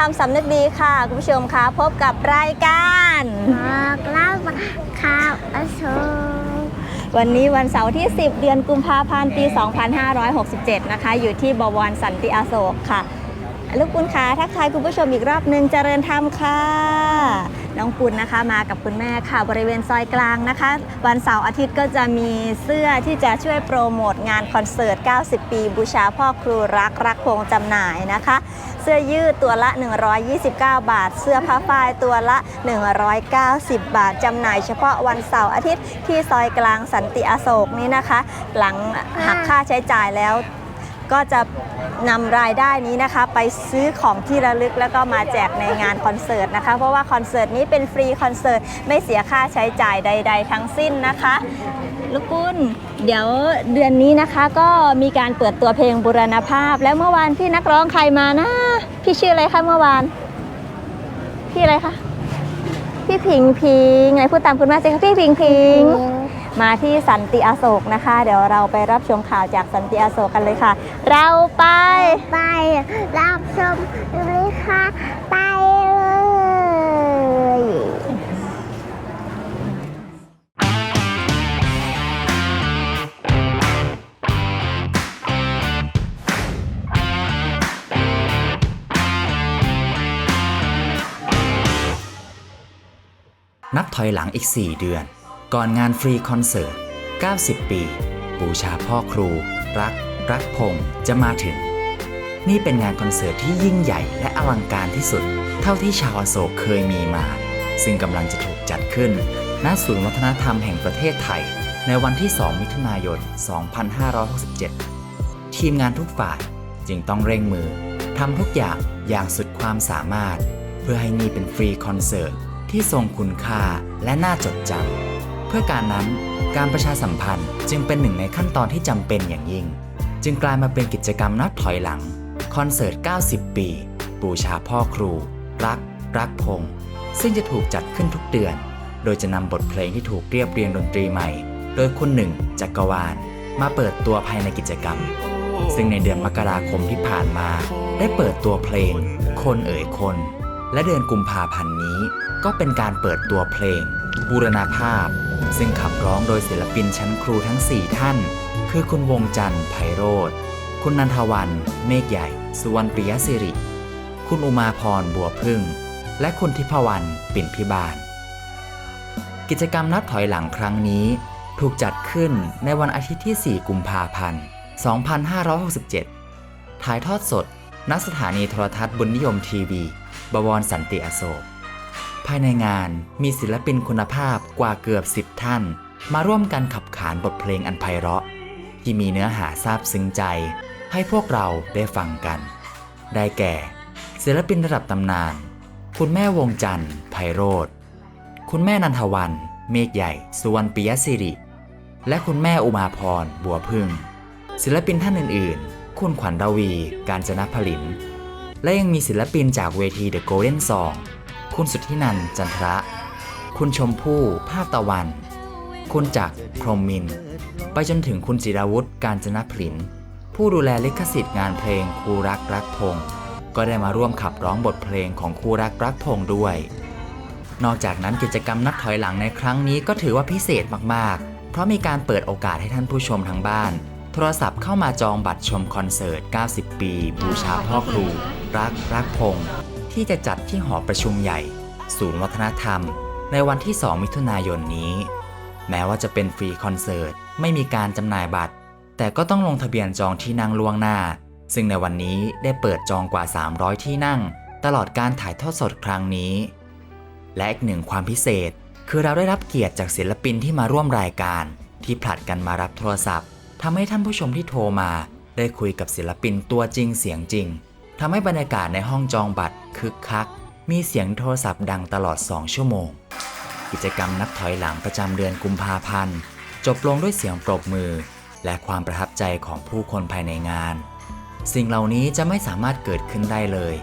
ธรรมสำนึกดีค่ะ คุณผู้ชมคะพบกับรายการบอกเล่าข่าวอโศกวันนี้วันเสาร์ที่ 10 เดือนกุมภาพันธ์ปี 2567 นะคะ อยู่ที่บวรสันติอโศกค่ะ ลูกปุณคะทักทายคุณผู้ชมอีกรอบหนึ่งเจริญธรรมค่ะ น้องปุณนะคะมากับคุณแม่ค่ะ บริเวณซอยกลางนะคะ วันเสาร์อาทิตย์ก็จะมีเสื้อที่จะช่วยโปรโมทงานคอนเสิร์ต 90 ปี บูชาพ่อครูรักรักพงจำหน่ายนะคะ เสื้อยืดตัวละ 129 บาท เสื้อผ้าฝ้ายตัวละ 190 บาทจำหน่าย เฉพาะวันเสาร์อาทิตย์ที่ซอยกลางสันติอโศกนี้นะคะ หลังหักค่าใช้จ่ายแล้ว ก็จะนำรายได้นี้นะคะไปซื้อของที่ระลึกแล้วก็มาแจกในงานคอนเสิร์ตนะคะ เพราะว่าคอนเสิร์ตนี้เป็นฟรีคอนเสิร์ตไม่เสียค่าใช้จ่ายใด ๆ ทั้งสิ้นนะคะลูกปุ้นเดี๋ยวเดือนนี้นะคะก็มีการเปิดตัวเพลงบุรณภาพ แล้วเมื่อวานพี่นักร้องใครมานะ พี่ชื่ออะไรคะเมื่อวาน พี่อะไรคะพี่พิงพิงไหนพูดตามคุณแม่สิคะพี่พิงพิง มาที่สันติอโศกนะคะ เดี๋ยวเราไปรับชมข่าวจากสันติอโศกกันเลยค่ะ เราไปไปรับชมเลยค่ะไปเลยนับถอยหลังอีก 4 เดือน ก่อนงานฟรีคอนเสิร์ต 90 ปี บูชาพ่อครู รัก รักพงษ์จะมาถึง นี่เป็นงานคอนเสิร์ตที่ยิ่งใหญ่และอลังการที่สุด เท่าที่ชาวอโศกเคยมีมา ซึ่งกำลังจะถูกจัดขึ้น ณ ศูนย์วัฒนธรรมแห่งประเทศไทย ในวันที่ 2 มิถุนายน 2567 ทีมงานทุกฝ่ายจึงต้องเร่งมือทำทุกอย่างอย่างสุดความสามารถ เพื่อให้นี่เป็นฟรีคอนเสิร์ตที่ทรงคุณค่าและน่าจดจำ เพื่อการนั้นการประชาสัมพันธ์จึงเป็นหนึ่งในขั้นตอนที่จำเป็นอย่างยิ่ง จึงกลายมาเป็นกิจกรรมนับถอยหลัง คอนเสิร์ต 90 ปี บูชาพ่อครู รัก รักพงษ์ซึ่งจะถูกจัดขึ้นทุกเดือน โดยจะนำบทเพลงที่ถูกเรียบเรียงดนตรีใหม่ โดยคุณหนึ่งจักรวาล มาเปิดตัวภายในกิจกรรม ซึ่งในเดือนมกราคมที่ผ่านมา ได้เปิดตัวเพลง คนเอ่ยคน และเดือนกุมภาพันธ์นี้ ก็เป็นการเปิดตัวเพลง บูรณาภาพ ซึ่งขับร้องโดยศิลปินชั้นครูทั้ง 4 ท่าน คือคุณวงจันทร์ไพโรธคุณนันทวัน เมฆใหญ่ สุวรรณปิยสิริ คุณอุมาพรบัวพึ่ง และคุณทิพวรรณปิ่นพิบาล กิจกรรมนับถอยหลังครั้งนี้ ถูกจัดขึ้นในวันอาทิตย์ที่ 4 กุมภาพันธ์ 2567 ถ่ายทอดสดณสถานีโทรทัศน์บุญนิยมทีวี บวรสันติอโศกายในงานมีศิลปินคุณภาพกว่าเกือบ 10 ท่าน มาร่วมกันขับขานบทเพลงอันไพเราะ ที่มีเนื้อหาซาบซึ้งใจ ให้พวกเราได้ฟังกัน ได้แก่ ศิลปินระดับตำนาน คุณแม่วงจันทร์ไพโรธคุณแม่นันทวัน เมฆใหญ่ สุวรรณปิยสิริ และคุณแม่อุมาพร บัวพึ่ง ศิลปินท่านอื่น ๆ คุณขวัญราวี การจนผลิน และยังมีศิลปินจากเวที The Golden Song คุณสุทธินันจันทระ คุณชมพู่ภาคตะวัน คุณจักรพรมมิน ไปจนถึงคุณจิราวุฒิการจนะผลิน ผู้ดูแลลิขสิทธิ์งานเพลงครูรักรักพงศ์ก็ได้มาร่วมขับร้องบทเพลงของครูรักรักพงศ์ด้วย นอกจากนั้นกิจกรรมนับถอยหลังในครั้งนี้ก็ถือว่าพิเศษมากๆ เพราะมีการเปิดโอกาสให้ท่านผู้ชมทางบ้าน โทรศัพท์เข้ามาจองบัตรชมคอนเสิร์ต 90 ปี บูชาพ่อครู รักรักพงศ์ ที่จะจัดที่หอประชุมใหญ่ ศูนย์วัฒนธรรม ในวันที่ 2 มิถุนายนนี้ แม้ว่าจะเป็นฟรีคอนเสิร์ต ไม่มีการจำหน่ายบัตร แต่ก็ต้องลงทะเบียนจองที่นั่งล่วงหน้า ซึ่งในวันนี้ได้เปิดจองกว่า 300 ที่นั่ง ตลอดการถ่ายทอดสดครั้งนี้ และอีกหนึ่งความพิเศษ คือเราได้รับเกียรติจากศิลปินที่มาร่วมรายการ ที่ผลัดกันมารับโทรศัพท์ทำให้ท่านผู้ชมที่โทรมา ได้คุยกับศิลปินตัวจริงเสียงจริงทำให้บรรยากาศในห้องจองบัตร คึกคัก มีเสียงโทรศัพท์ดังตลอด 2 ชั่วโมง กิจกรรมนับถอยหลังประจำเดือนกุมภาพันธ์ จบลงด้วยเสียงปรบมือ และความประทับใจของผู้คนภายในงาน สิ่งเหล่านี้จะไม่สามารถเกิดขึ้นได้เลย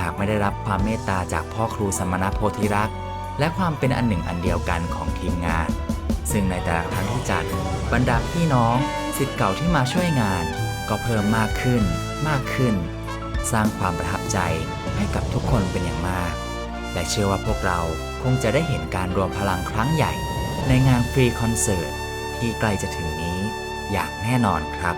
หากไม่ได้รับความเมตตาจากพ่อครูสมณโพธิรักษ์และความเป็นอันหนึ่งอันเดียวกันของทีมงาน ซึ่งในแต่ละครั้งที่จัดบรรดาพี่น้องสิทธิ์เก่าที่มาช่วยงาน ก็เพิ่มมากขึ้น มากขึ้น สร้างความประทับใจ ให้กับทุกคนเป็นอย่างมาก และเชื่อว่าพวกเราคงจะได้เห็นการรวมพลังครั้งใหญ่ ในงานฟรีคอนเสิร์ตที่ใกล้จะถึงนี้อย่างแน่นอนครับ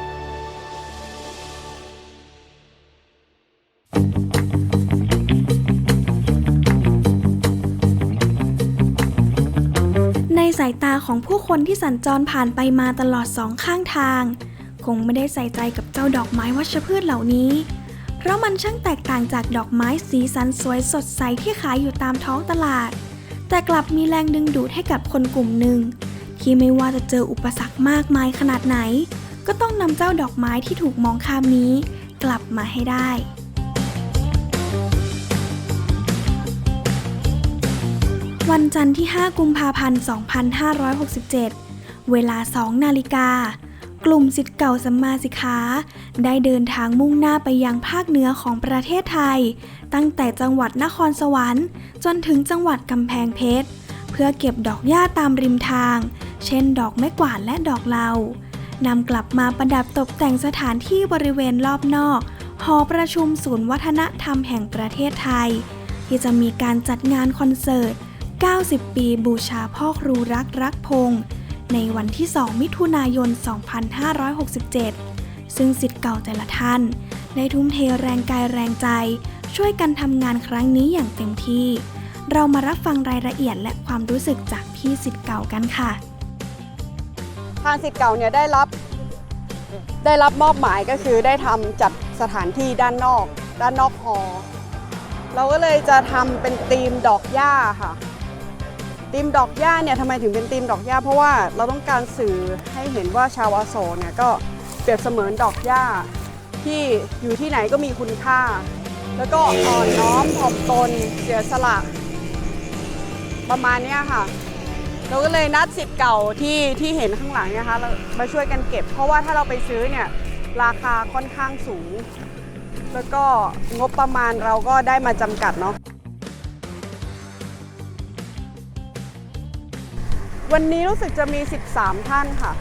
ในสายตาของผู้คนที่สัญจรผ่านไปมาตลอดสองข้างทาง คงไม่ได้ใส่ใจกับเจ้าดอกไม้วัชพืชเหล่านี้ ราะมันช่างแตกต่างจากดอกไม้สีสันสวยสดใสที่ขายอยู่ตามท้องตลาด แต่กลับมีแรงดึงดูดให้กับคนกลุ่มหนึ่ง ที่ไม่ว่าจะเจออุปสรรคมากมายขนาดไหน ก็ต้องนำเจ้าดอกไม้ที่ถูกมองข้ามนี้ กลับมาให้ได้วันจันทร์ที่ 5 กุมภาพันธ์ 2567 เวลา 2 นาฬิกา กลุ่มสิทธิ์เก่าสัมมาสิกขาได้เดินทางมุ่งหน้าไปยังภาคเหนือของประเทศไทย ตั้งแต่จังหวัดนครสวรรค์ จนถึงจังหวัดกำแพงเพชร เพื่อเก็บดอกหญ้าตามริมทาง เช่น ดอกไม้กวาดและดอกเหลานำกลับมาประดับตกแต่งสถานที่บริเวณรอบนอกหอประชุมศูนย์วัฒนธรรมแห่งประเทศไทย ที่จะมีการจัดงานคอนเสิร์ต 90 ปีบูชาพ่อครูรักรักพงษ์ ในวันที่ 2 มิถุนายน 2567 ซึ่งสิทธิ์เก่าแต่ละท่าน ได้ทุ่มเทแรงกายแรงใจ ช่วยกันทำงานครั้งนี้อย่างเต็มที่ เรามารับฟังรายละเอียดและความรู้สึกจากพี่สิทธิ์เก่ากันค่ะ ทางสิทธิ์เก่าเนี่ยได้รับ ได้รับมอบหมายก็คือได้ทำจัดสถานที่ด้านนอก ด้านนอกหอ เราก็เลยจะทำเป็นธีมดอกหญ้าค่ะ ธีมดอกหญ้าเนี่ยทำไมถึงเป็นธีมดอกหญ้าเพราะว่าเราต้องการสื่อให้เห็นว่าชาวอโศกเนี่ยก็เปรียบเสมือนดอกหญ้าที่อยู่ที่ไหนก็มีคุณค่า แล้วก็อ่อนน้อมถ่อมตนเสียสละประมาณนี้ค่ะ เราก็เลยนัดสิทธิ์เก่าที่ที่เห็นข้างหลังเนะคะเรามาช่วยกันเก็บ เพราะว่าถ้าเราไปซื้อเนี่ยราคาค่อนข้างสูง แล้วก็งบประมาณเราก็ได้มาจำกัดเนาะ วันนี้รู้สึกจะมี 13 ท่านค่ะ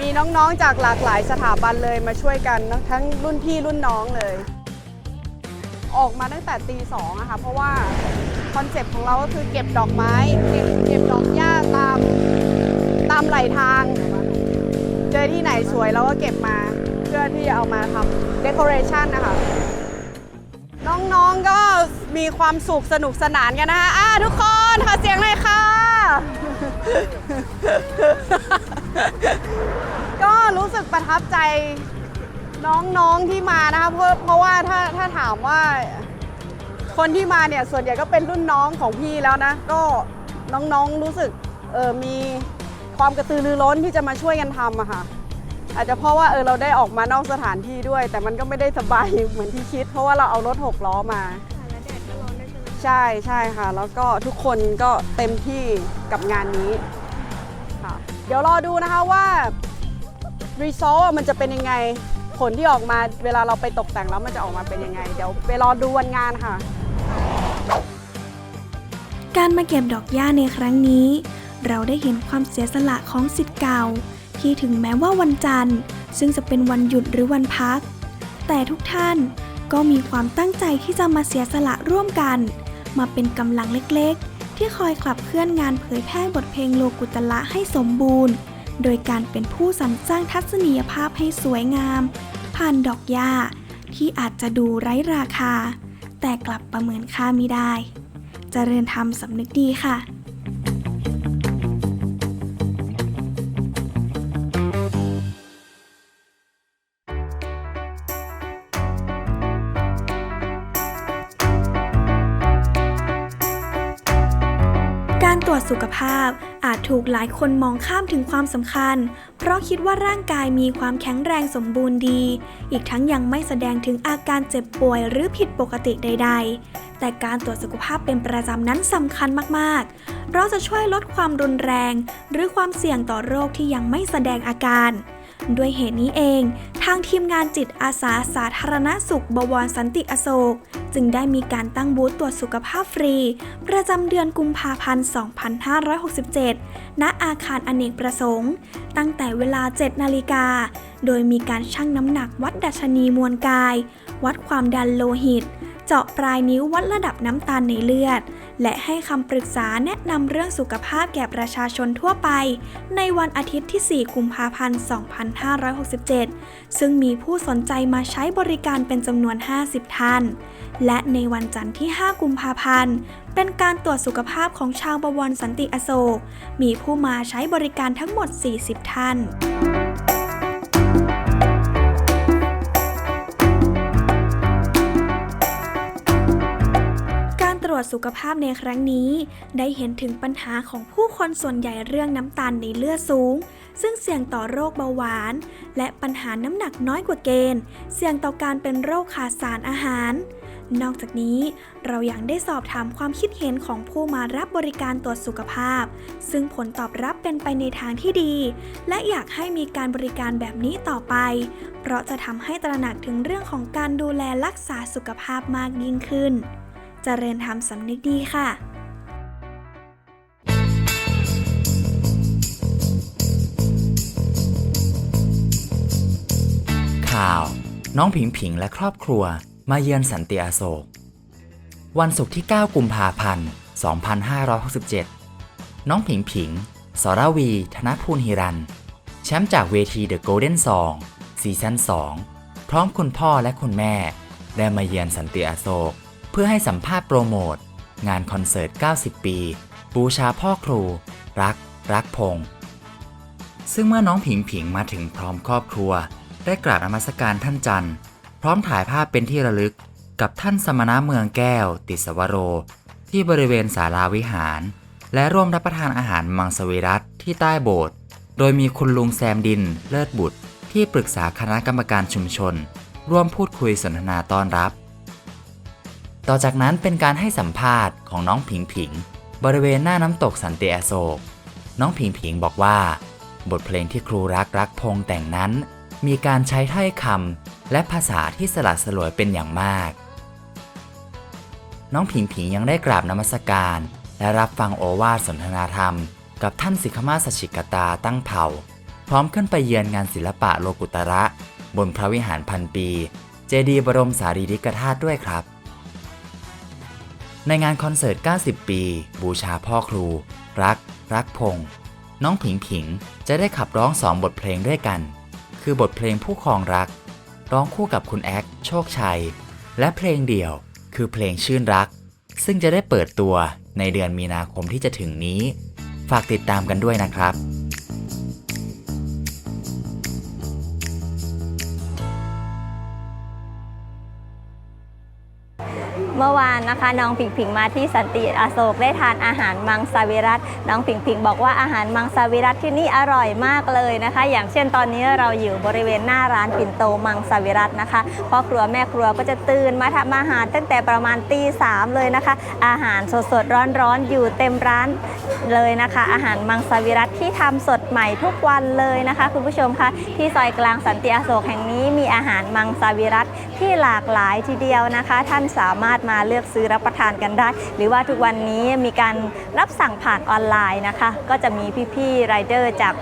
มีน้องๆจากหลากหลายสถาบันเลยมาช่วยกันทั้งรุ่นพี่รุ่นน้องเลย ออกมาตั้งแต่ตีสองอะค่ะ เพราะว่าคอนเซปต์ของเราก็คือเก็บดอกไม้เก็บเก็บดอกหญ้าตามตามไหลทาง เจอที่ไหนสวยเราก็เก็บมาเพื่อที่จะเอามาทำเด o อเรชันนะคะ น้องๆก็มีความสุขสนุกสนานกันนะคะอ่าทุกคนขอเสียงหน่อยค่ะ ก็รู้สึกประทับใจน้องๆที่มานะคะเพราะเพราะว่าถ้าถ้าถามว่า คนที่มาเนี่ยส่วนใหญ่ก็เป็นรุ่นน้องของพี่แล้วนะ ก็น้องๆรู้สึกเออมีความกระตือรือร้นที่จะมาช่วยกันทำอะค่ะอาจจะเพราะว่าเออเราได้ออกมานอกสถานที่ด้วย แต่มันก็ไม่ได้สบายเหมือนที่คิด เพราะว่าเราเอารถหกล้อมา ใช่ใช่ค่ะ แล้วก็ทุกคนก็เต็มที่กับงานนี้ค่ะเดี๋ยวรอดูนะคะว่ารีซอลมันจะเป็นยังไง ผลที่ออกมาเวลาเราไปตกแต่งแล้วมันจะออกมาเป็นยังไง เดี๋ยวไปรอดูวันงานค่ะ การมาเก็บดอกหญ้าในครั้งนี้ เราได้เห็นความเสียสละของสิทธิ์เก่า ที่ถึงแม้ว่าวันจันทร์ ซึ่งจะเป็นวันหยุดหรือวันพัก แต่ทุกท่านก็มีความตั้งใจที่จะมาเสียสละร่วมกัน มาเป็นกำลังเล็กๆ ที่คอยขับเคลื่อนงานเผยแพร่บทเพลงโลกุตละให้สมบูรณ์ โดยการเป็นผู้สรรสร้างทัศนียภาพให้สวยงาม ผ่านดอกหญ้าที่อาจจะดูไร้ราคา แต่กลับประเมินค่าไม่ได้เจริญธรรมสำนึกดีค่ะ สุขภาพ อาจถูกหลายคนมองข้ามถึงความสำคัญ เพราะคิดว่าร่างกายมีความแข็งแรงสมบูรณ์ดี อีกทั้งยังไม่แสดงถึงอาการเจ็บป่วยหรือผิดปกติใด ๆ แต่การตรวจสุขภาพเป็นประจำนั้นสำคัญมากๆ เพราะจะช่วยลดความรุนแรง หรือความเสี่ยงต่อโรคที่ยังไม่แสดงอาการ ด้วยเหตุนี้เอง ทางทีมงานจิตอาสาสาธารณสุขบวรสันติอโศก จึงได้มีการตั้งบูธตรวจสุขภาพฟรี ประจำเดือนกุมภาพันธ์ 2567 ณ อาคารอเนกประสงค์ ตั้งแต่เวลา 7 นาฬิกา โดยมีการชั่งน้ำหนักวัดดัชนีมวลกาย วัดความดันโลหิต เจาะปลายนิ้ววัดระดับน้ำตาลในเลือด และให้คำปรึกษาแนะนำเรื่องสุขภาพแก่ประชาชนทั่วไป ในวันอาทิตย์ที่ 4 กุมภาพันธ์ 2567 ซึ่งมีผู้สนใจมาใช้บริการเป็นจำนวน 50 ท่าน และในวันจันทร์ที่ 5 กุมภาพันธ์ เป็นการตรวจสุขภาพของชาวบวรสันติอโศก มีผู้มาใช้บริการทั้งหมด 40 ท่าน วจสุขภาพในครั้งนี้ ได้เห็นถึงปัญหาของผู้คนส่วนใหญ่เรื่องน้ำตาลในเลือดสูง ซึ่งเสี่ยงต่อโรคเบาหวาน และปัญหาน้ำหนักน้อยกว่าเกณฑ์ เสี่ยงต่อการเป็นโรคขาดสารอาหาร นอกจากนี้เรายังได้สอบถามความคิดเห็นของผู้มารับบริการตรวจสุขภาพ ซึ่งผลตอบรับเป็นไปในทางที่ดี และอยากให้มีการบริการแบบนี้ต่อไป เพราะจะทำให้ตระหนักถึงเรื่องของการดูแลรักษาสุขภาพมากยิ่งขึ้น เจริญธรรมสำนึกดีค่ะข่าวน้องผิงผิงและครอบครัวมาเยือนสันติอโศก วันศุกร์ที่ 9 กุมภาพันธ์ 2567 น้องผิงผิง สรวี ธนภูลฮิรัน แชมป์จากเวที The Golden Song ซีซั่น2พร้อมคุณพ่อและคุณแม่ ได้มาเยือนสันติอโศก พื่อให้สัมภาษณ์โปรโมท งานคอนเสิร์ต 90 ปี บูชาพ่อครู รัก รักพงษ์ซึ่งเมื่อน้องผิงผิงมาถึงพร้อมครอบครัว ได้กราบนมัสการท่านจันทร์ พร้อมถ่ายภาพเป็นที่ระลึกกับท่านสมณะเมืองแก้ว ติสวโร ที่บริเวณศาลาวิหาร และร่วมรับประทานอาหารมังสวิรัตที่ใต้โบสถ์โดยมีคุณลุงแซมดิน เลิศบุตร ที่ปรึกษาคณะกรรมการชุมชน ร่วมพูดคุยสนทนาต้อนรับ ต่อจากนั้นเป็นการให้สัมภาษณ์ของน้องผิงผิง บริเวณหน้าน้ำตกสันติอโศก น้องผิงผิงบอกว่า บทเพลงที่ครูรักรักพงแต่งนั้น มีการใช้ถ้อยคำและภาษาที่สลัดสลวยเป็นอย่างมาก น้องผิงผิงยังได้กราบนมัสการ และรับฟังโอวาทสนทนาธรรม กับท่านสิกขมาสชิกตาตั้งเผ่า พร้อมขึ้นไปเยือนงานศิลปะโลกุตระ บนพระวิหารพันปี เจดีย์บรมสารีริกธาตุด้วยครับ ในงานคอนเสิร์ต 90 ปี บูชาพ่อครู รัก รักพงษ์น้องผิงผิงจะได้ขับร้องสองบทเพลงด้วยกัน คือบทเพลงผู้ครองรัก ร้องคู่กับคุณแอคโชคชัย และเพลงเดี่ยว คือเพลงชื่นรัก ซึ่งจะได้เปิดตัวในเดือนมีนาคมที่จะถึงนี้ ฝากติดตามกันด้วยนะครับ เมื่อวานนะคะน้องผิงผิงมาที่สันติอโศกได้ทานอาหารมังสวิรัตน้องผิงผิงบอกว่าอาหารมังสวิรัตที่นี่อร่อยมากเลยนะคะ อย่างเช่นตอนนี้เราอยู่บริเวณหน้าร้านปิ่นโตมังสวิรัตนะคะพ่อครัวแม่ครัวก็จะตื่นมาทำอาหารตั้งแต่ประมาณตีสามเลยนะคะ อาหารสดๆร้อนๆอนอยู่เต็มร้านเลยนะคะ อาหารมังสวิรัตที่ทำสดใหม่ทุกวันเลยนะคะ คุณผู้ชมคะที่ซอยกลางสันติอโศกแห่งนี้มีอาหารมังสวิรัตที่หลากหลายทีเดียวนะคะ ท่านสามารถมาเลือกซื้อรับประทานกันได้ หรือว่าทุกวันนี้มีการรับสั่งผ่านออนไลน์นะคะ ก็จะมีพี่ๆไรเดอร์จาก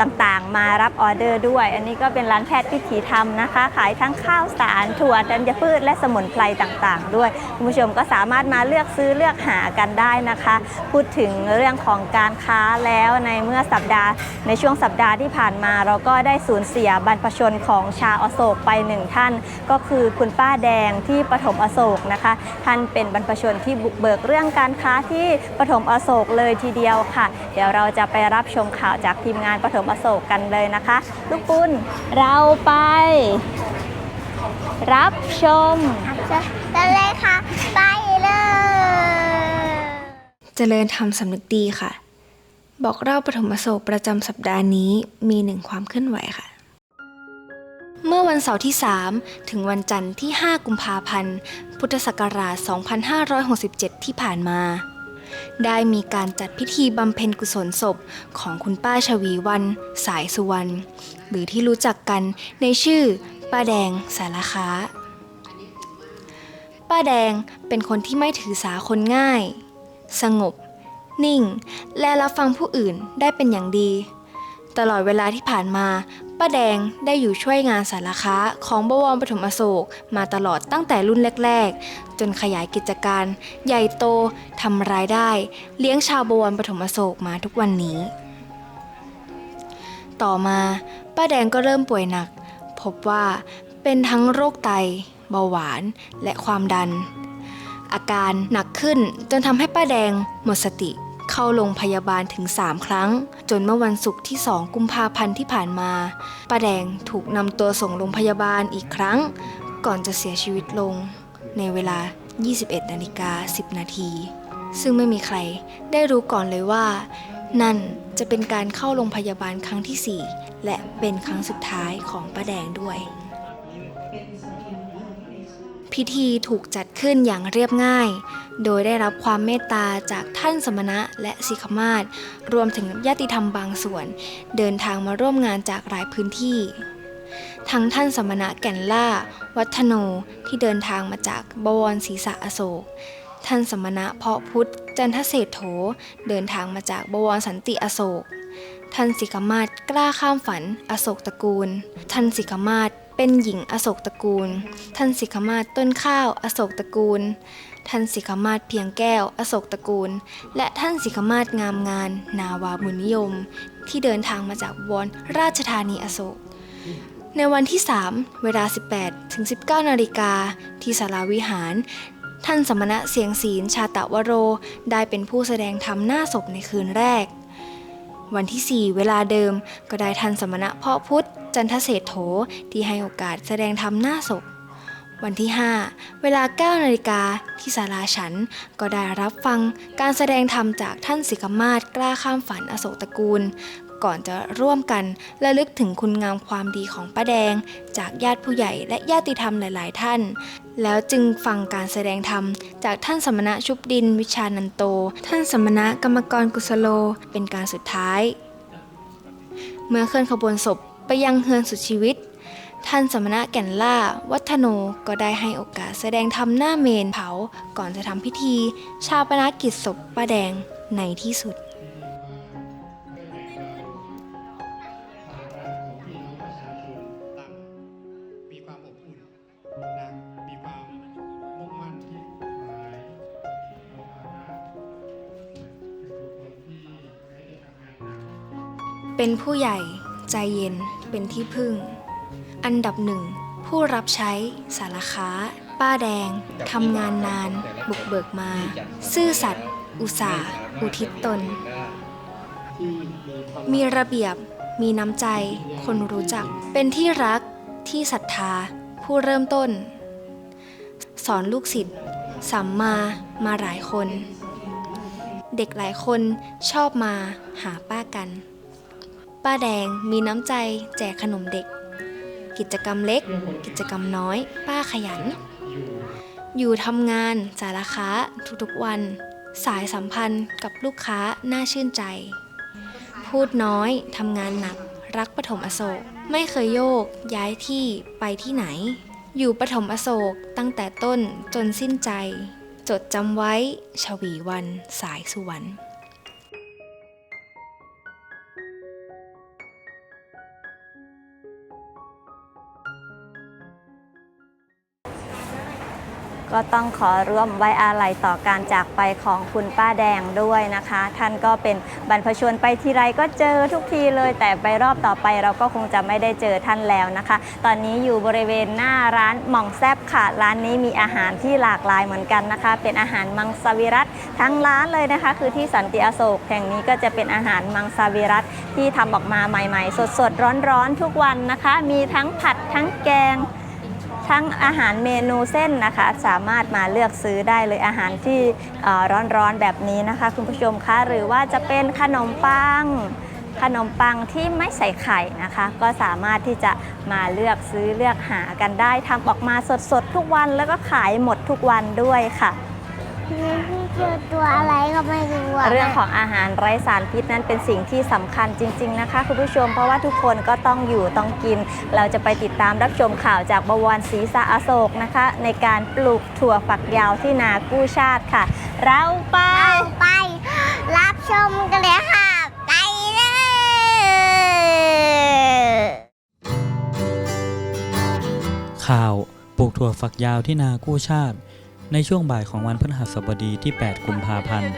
ต่างๆ มารับออเดอร์ด้วย อันนี้ก็เป็นร้านแพทย์พิถีธรรมนะคะ ขายทั้งข้าวสารถั่วธัญพืชและสมุนไพรต่างๆ ด้วยคุณผู้ชมก็สามารถมาเลือกซื้อเลือกหากันได้นะคะ พูดถึงเรื่องของการค้าแล้วในเมื่อสัปดาห์ ในช่วงสัปดาห์ที่ผ่านมา เราก็ได้สูญเสียบรรพชนของชาวอโศกไปหนึ่งท่าน ก็คือคุณป้าแดงที่ปฐมอโศกนะคะ ท่านเป็นบรรพชนที่บุกเบิกเรื่องการค้าที่ปฐมอโศกเลยทีเดียวค่ะ เดี๋ยวเราจะไปรับชมข่าวจากทีมงานปฐมอโศกกันเลยนะคะ ลูกปุ้นเราไป รับชมจะเลยค่ะ ไปเลยเจริญธรรมสำนึกดีค่ะ บอกเล่าปฐมโศกประจำสัปดาห์นี้มีหนึ่งความเคลื่อนไหวค่ะ เมื่อวันเสาร์ที่ 3 ถึงวันจันทร์ที่ 5 กุมภาพันธ์ พุทธศักราช 2567 ที่ผ่านมา ได้มีการจัดพิธีบำเพ็ญกุศลศพของคุณป้าชวีวัน สายสุวรรณหรือที่รู้จักกันในชื่อ ป้าแดงสารค้า ป้าแดงเป็นคนที่ไม่ถือสาคนง่าย สงบ นิ่ง และรับฟังผู้อื่นได้เป็นอย่างดี ตลอดเวลาที่ผ่านมา ป้าแดงได้อยู่ช่วยงานสารค้าของบวรปฐมอโศกมาตลอดตั้งแต่รุ่นแรก ๆ จนขยายกิจการ ใหญ่โตทำรายได้ เลี้ยงชาวบวรปฐมอโศกมาทุกวันนี้ ต่อมาป้าแดงก็เริ่มป่วยหนัก พบว่าเป็นทั้งโรคไต เบาหวาน และความดัน อาการหนักขึ้นจนทำให้ป้าแดงหมดสติ เข้าโรงพยาบาลถึง 3 ครั้ง จนเมื่อวันศุกร์ที่ 2 กุมภาพันธ์ที่ผ่านมาป้าแดงถูกนำตัวส่งโรงพยาบาลอีกครั้ง ก่อนจะเสียชีวิตลงในเวลา 21นาฬิกา10 นาที ซึ่งไม่มีใครได้รู้ก่อนเลยว่า นั่นจะเป็นการเข้าโรงพยาบาลครั้งที่ 4 และเป็นครั้งสุดท้ายของป้าแดงด้วย พิธีถูกจัดขึ้นอย่างเรียบง่าย โดยได้รับความเมตตาจากท่านสมณะและสิกขมาศรวมถึงญาติธรรมบางส่วน เดินทางมาร่วมงานจากหลายพื้นที่ ทั้งท่านสมณะแก่นล่า วัฒโนที่เดินทางมาจากบวรศรีษะอโศก ท่านสมณะเพาะพุทธจันทเศษโถเดินทางมาจากบวรสันติอโศก ท่านสิกขมาศกล้าข้ามฝันอโศกตระกูล ท่านสิกขมาศ เป็นหญิงอโศกตระกูล ท่านสิกขมาศต้นข้าว อโศกตระกูล ท่านสิกขมาศเพียงแก้ว อโศกตระกูล และท่านสิกขมาศงามงาน นาวาบุญนิยม ที่เดินทางมาจากวรราชธานีอโศก ในวันที่ 3 เวลา 18ถึง19 นาฬิกาที่ศาลาวิหาร ท่านสมณะเสียงศีลชาตะวโรได้เป็นผู้แสดงธรรมหน้าศพในคืนแรกวันที่ 4 เวลาเดิมก็ได้ท่านสมณะพาะพุทธ จันทเศรษโถที่ให้โอกาสแสดงธรรมหน้าศพ วันที่ 5 เวลา 9 นาฬิกาที่ศาลาฉันก็ได้รับฟังการแสดงธรรมจากท่านสิกมาศกล้าข้ามฝันอโศกตระกูล ก่อนจะร่วมกันและลึกถึงคุณงามความดีของป้าแดง จากญาติผู้ใหญ่และญาติธรรมหลาย ๆ ท่าน แล้วจึงฟังการแสดงธรรม จากท่านสมณะชุบดินวิชานันโต ท่านสมณะกรรมกรกุสโลเป็นการสุดท้ายเมื่อเคลื่อนขบวนศพ ไปยังเฮือนสุดชีวิต ท่านสมณะแก่นล่า วัฒโนก็ได้ให้โอกาสแสดงธรรมหน้าเมนเผาก่อนจะทำพิธี ชาปนากิจศพป้าแดงในที่สุดเป็นผู้ใหญ่ ใจเย็นเป็นที่พึ่ง อันดับหนึ่ง ผู้รับใช้สารค้า ป้าแดงทำงานนาน บุกเบิกมา ซื่อสัตย์อุตสาห์อุทิศตน มีระเบียบ มีน้ำใจ คนรู้จัก เป็นที่รักที่ศรัทธา ผู้เริ่มต้น สอนลูกศิษย์สัมมามาหลายคน เด็กหลายคนชอบมาหาป้ากัน ป้าแดงมีน้ำใจแจกขนมเด็ก กิจกรรมเล็ก กิจกรรมน้อย ป้าขยัน อยู่ทำงานสารค้าทุกๆวัน สายสัมพันธ์กับลูกค้าน่าชื่นใจ พูดน้อยทำงานหนัก รักปฐมอโศก ไม่เคยโยก ย้ายที่ไปที่ไหน อยู่ปฐมอโศกตั้งแต่ต้นจนสิ้นใจ จดจำไว้ ชวีวัน สายสุวรรณ ก็ต้องขอร่วมไว้อาลัยต่อการจากไปของคุณป้าแดงด้วยนะคะ ท่านก็เป็นบรรพชวนไปทีไรก็เจอทุกทีเลย แต่ไปรอบต่อไปเราก็คงจะไม่ได้เจอท่านแล้วนะคะ ตอนนี้อยู่บริเวณหน้าร้านหม่องแซบค่ะ ร้านนี้มีอาหารที่หลากหลายเหมือนกันนะคะ เป็นอาหารมังสวิรัตทั้งร้านเลยนะคะ คือที่สันติอโศกแห่งนี้ก็จะเป็นอาหารมังสวิรัตที่ทำออกมาใหม่ ๆ สดๆร้อนๆทุกวันนะคะ มีทั้งผัดทั้งแกง ทั้งอาหารเมนูเส้นนะคะ สามารถมาเลือกซื้อได้เลยอาหารที่ร้อนๆแบบนี้นะคะ คุณผู้ชมคะหรือว่าจะเป็นขนมปัง ขนมปังที่ไม่ใส่ไข่นะคะ ก็สามารถที่จะมาเลือกซื้อเลือกหากันได้ทำออกมาสดๆทุกวันแล้วก็ขายหมดทุกวันด้วยค่ะ เตัวอะไรก็ไม่รู้เรื่องของอาหารไร้สารพิษนั้นเป็นสิ่งที่สำคัญจริง ๆ นะคะคุณผู้ชมเพราะว่าทุกคนก็ต้องอยู่ต้องกิน เราจะไปติดตามรับชมข่าวจากบวรศรีสะอโศกนะคะ ในการปลูกถั่วฝักยาวที่นากู้ชาติค่ะ เราไปเราไป รับชมกันเลยค่ะ ไปเลยข่าวปลูกถั่วฝักยาวที่นากู้ชาติ ในช่วงบ่ายของวันพฤหัสบดีที่ 8 กุมภาพันธ์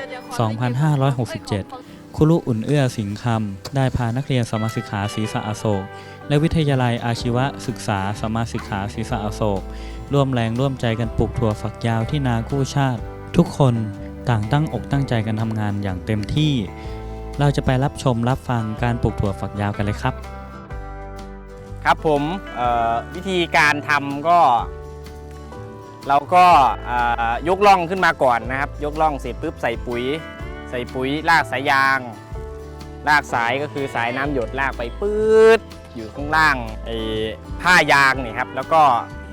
2567 คุรูอุ่นเอื้อสิงคำได้พานักเรียนสมาสิกขาศรีสะอโศก และวิทยาลัยอาชีวศึกษาสมาสิกขาศรีสะอโศก ร่วมแรงร่วมใจกันปลูกถั่วฝักยาวที่นากู้ชาติ ทุกคนต่างตั้งอกตั้งใจกันทำงานอย่างเต็มที่ เราจะไปรับชมรับฟังการปลูกถั่วฝักยาวกันเลยครับ ครับผมวิธีการทำก็ เราก็ยกล่องขึ้นมาก่อนนะครับ ยกล่องเสร็จปุ๊บใส่ปุ๋ย ใส่ปุ๋ยลากสายยาง ลากสายก็คือสายน้ำหยดลากไปปื๊ดอยู่ข้างล่างไอ้ผ้ายางนี่ครับแล้วก็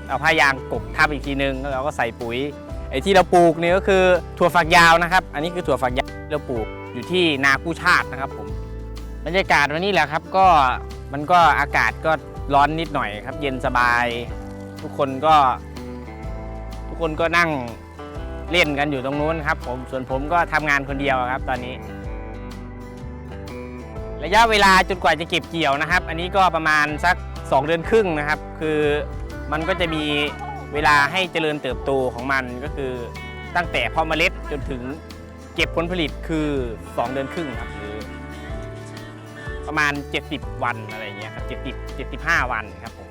เอาผ้ายางกบทับอีกทีนึงแล้วเราก็ใส่ปุ๋ยไอ้ที่เราปลูกนี่ก็คือถั่วฝักยาวนะครับ อันนี้คือถั่วฝักยาวที่เราปลูกอยู่ที่นากู้ชาตินะครับผมบรรยากาศวันนี้แหละครับก็มันก็อากาศก็ร้อนนิดหน่อยครับ เย็นสบาย ทุกคนก็ คนก็นั่งเล่นกันอยู่ตรงนู้นครับผมส่วนผมก็ทำงานคนเดียวครับตอนนี้ ระยะเวลาจนกว่าจะเก็บเกี่ยวนะครับ อันนี้ก็ประมาณสัก 2 เดือนครึ่งนะครับ คือมันก็จะมีเวลาให้เจริญเติบโตของมันก็คือตั้งแต่เพาะเมล็ดจนถึงเก็บผลผลิตคือ 2 เดือนครึ่งครับหรือประมาณ 70 วันอะไรเงี้ยครับ70 75 วันครับผม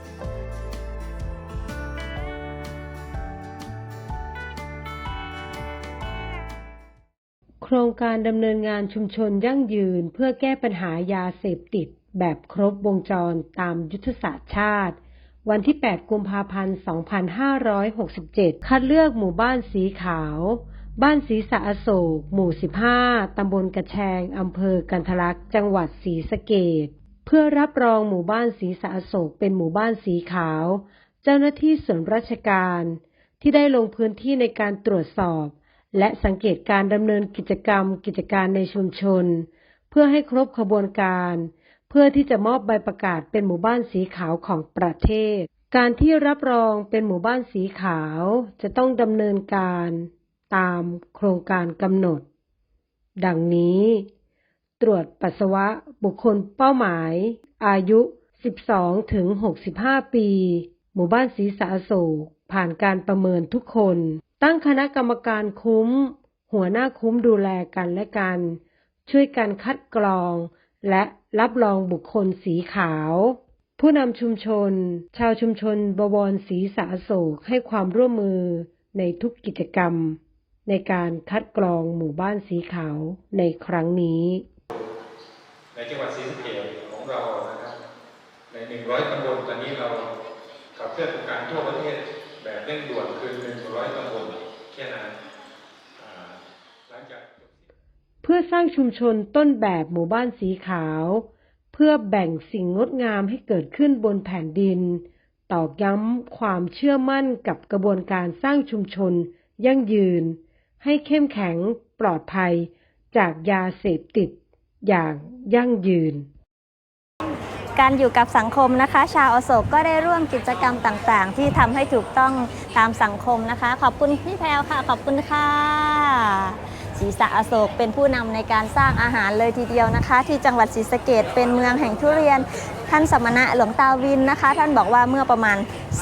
โครงการดำเนินงานชุมชนยั่งยืนเพื่อแก้ปัญหายาเสพติด แบบครบวงจรตามยุทธศาสตร์ชาติ วันที่ 8 กุมภาพันธ์ 2567 คัดเลือกหมู่บ้านสีขาว บ้านศรีสะอโศก หมู่ 15 ตำบลกระแชง อำเภอกันทลักษ์ จังหวัดศรีสะเกษเพื่อรับรองหมู่บ้านศรีสะอโศกเป็นหมู่บ้านสีขาว เจ้าหน้าที่ส่วนราชการ ที่ได้ลงพื้นที่ในการตรวจสอบ และสังเกตการดำเนินกิจกรรมกิจการในชุมชน เพื่อให้ครบขบวนการ เพื่อที่จะมอบใบประกาศเป็นหมู่บ้านสีขาวของประเทศ การที่รับรองเป็นหมู่บ้านสีขาวจะต้องดำเนินการตามโครงการกำหนด ดังนี้ ตรวจปัสสาวะบุคคลเป้าหมาย อายุ 12 ถึง 65 ปี หมู่บ้านศรีสะอโศกผ่านการประเมินทุกคน ตั้งคณะกรรมการคุ้ม หัวหน้าคุ้มดูแลกันและกัน ช่วยกันคัดกรอง และรับรองบุคคลสีขาว ผู้นำชุมชน ชาวชุมชนบวรศรีสะอโศกให้ความร่วมมือในทุกกิจกรรม ในการคัดกรองหมู่บ้านสีขาวในครั้งนี้ ในจังหวัดศรีสะเกษของเรานะครับใน 100ตำบลตอนนี้เราขับเคลื่อนโครงการทั่วประเทศ แบบเร่งด่วนคือ100ตำบลแค่นั้นหลังจากเพื่อสร้างชุมชนต้นแบบหมู่บ้านสีขาว เพื่อแบ่งสิ่งงดงามให้เกิดขึ้นบนแผ่นดิน ตอกย้ำความเชื่อมั่นกับกระบวนการสร้างชุมชน ยั่งยืน ให้เข้มแข็งปลอดภัยจากยาเสพติดอย่างยั่งยืน การอยู่กับสังคมนะคะ ชาวอโศกก็ได้ร่วมกิจกรรมต่างๆ ที่ทำให้ถูกต้องตามสังคมนะคะ ขอบคุณพี่แพลวค่ะ ขอบคุณค่ะศรีสะอโศกเป็นผู้นำในการสร้างอาหารเลยทีเดียวนะคะ ที่จังหวัดศรีสะเกดเป็นเมืองแห่งทุเรียน ท่านสมณะหลวงตาวินนะคะ ท่านบอกว่าเมื่อประมาณ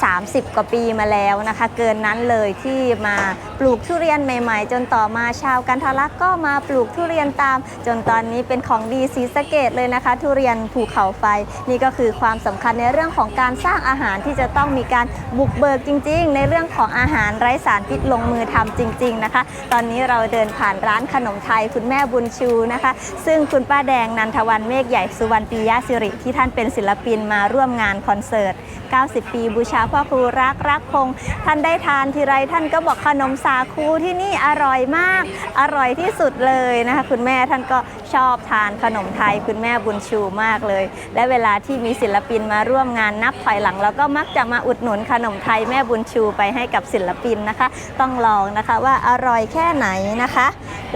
30 กว่าปีมาแล้วนะคะ เกินนั้นเลยที่มาปลูกทุเรียนใหม่ ๆ จนต่อมาชาวกันทะลักก็มาปลูกทุเรียนตาม จนตอนนี้เป็นของดีศรีสะเกดเลยนะคะ ทุเรียนภูเขาไฟ นี่ก็คือความสำคัญในเรื่องของการสร้างอาหารที่จะต้องมีการบุกเบิกจริง ๆ ในเรื่องของอาหารไร้สารพิษลงมือทำจริง ๆนะคะ ตอนนี้เราเดินผ่านร้านขนมไทยคุณแม่บุญชูนะคะ ซึ่งคุณป้าแดงนันทวันเมฆใหญ่สุวรรณปียะสิริที่ท่านเป็นศิลปินมาร่วมงานคอนเสิร์ต 90 ปีบูชาพ่อครูรักรักคงท่านได้ทานทีไรท่านก็บอกขนมสาคูที่นี่อร่อยมาก อร่อยที่สุดเลยนะคะคุณแม่ท่านก็ชอบทานขนมไทยคุณแม่บุญชูมากเลย และเวลาที่มีศิลปินมาร่วมงานนับถอยหลังเราก็มักจะมาอุดหนุนขนมไทยแม่บุญชูไปให้กับศิลปินนะคะ ต้องลองนะคะว่าอร่อยแค่ไหนนะคะ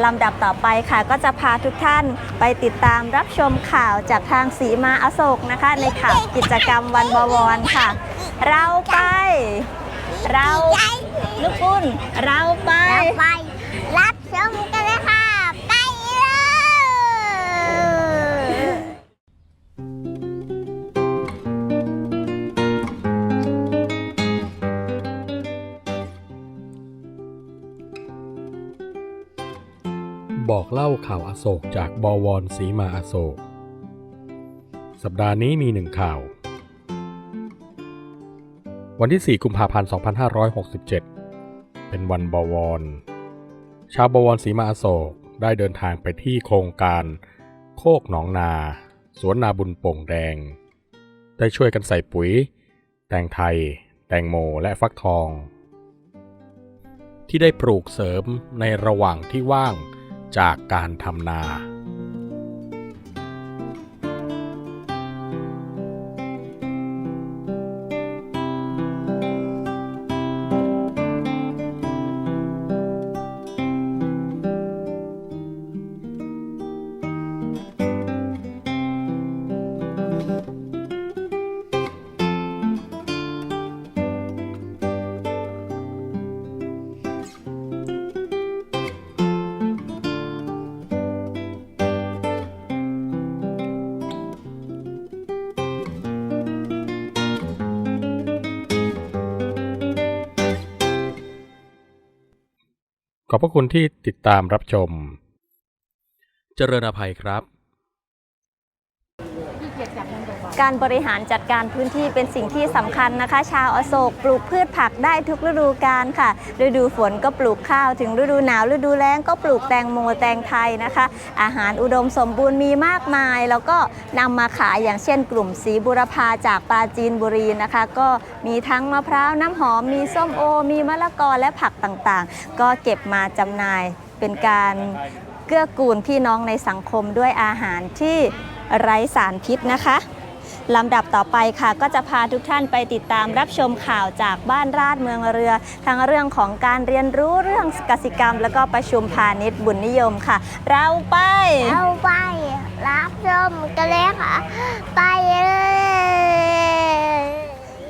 ลำดับต่อไปค่ะก็จะพาทุกท่านไปติดตามรับชมข่าวจากทางสีมาอโศกนะคะานเลยค่ะ กิจกรรมวันบวรค่ะ เราไป เราลูกปุ้นเราไปไป รับชมกันเลยค่ะ ไปเลยบอกเล่าข่าวอโศกจากบวรศรีมาอโศก สัปดาห์นี้มีหนึ่งข่าว วันที่ 4 กุมภาพันธ์ 2567 เป็นวันบวร ชาวบวรศรีมาอโศกได้เดินทางไปที่โครงการโคกหนองนา สวนนาบุญโป่งแดง ได้ช่วยกันใส่ปุ๋ย แตงไทย แตงโมและฟักทอง ที่ได้ปลูกเสริมในระหว่างที่ว่างจากการทำนา พระคุณที่ติดตามรับชม เจริญอภัยครับ การบริหารจัดการพื้นที่เป็นสิ่งที่สำคัญนะคะ ชาวอโศกปลูกพืชผักได้ทุกฤดูกาลค่ะ ฤดูฝนก็ปลูกข้าวถึงฤดูหนาว ฤดูแล้งก็ปลูกแตงโมแตงไทยนะคะ อาหารอุดมสมบูรณ์มีมากมาย แล้วก็นำมาขายอย่างเช่น กลุ่มสีบุรพาจากปราจีนบุรีนะคะ ก็มีทั้งมะพร้าวน้ำหอมมีส้มโอ มีมะละกอและผักต่างๆ ก็เก็บมาจำหน่ายเป็นการเกื้อกูลพี่น้องในสังคมด้วยอาหารที่ไร้สารพิษนะคะ ลำดับต่อไปค่ะ ก็จะพาทุกท่านไปติดตามรับชมข่าวจากบ้านราชเมืองเรือ ทั้งเรื่องของการเรียนรู้เรื่องกสิกรรม แล้วก็ประชุมพาณิชย์บุญนิยมค่ะ เราไป เราไปรับชมกันเลยค่ะ ไปเลย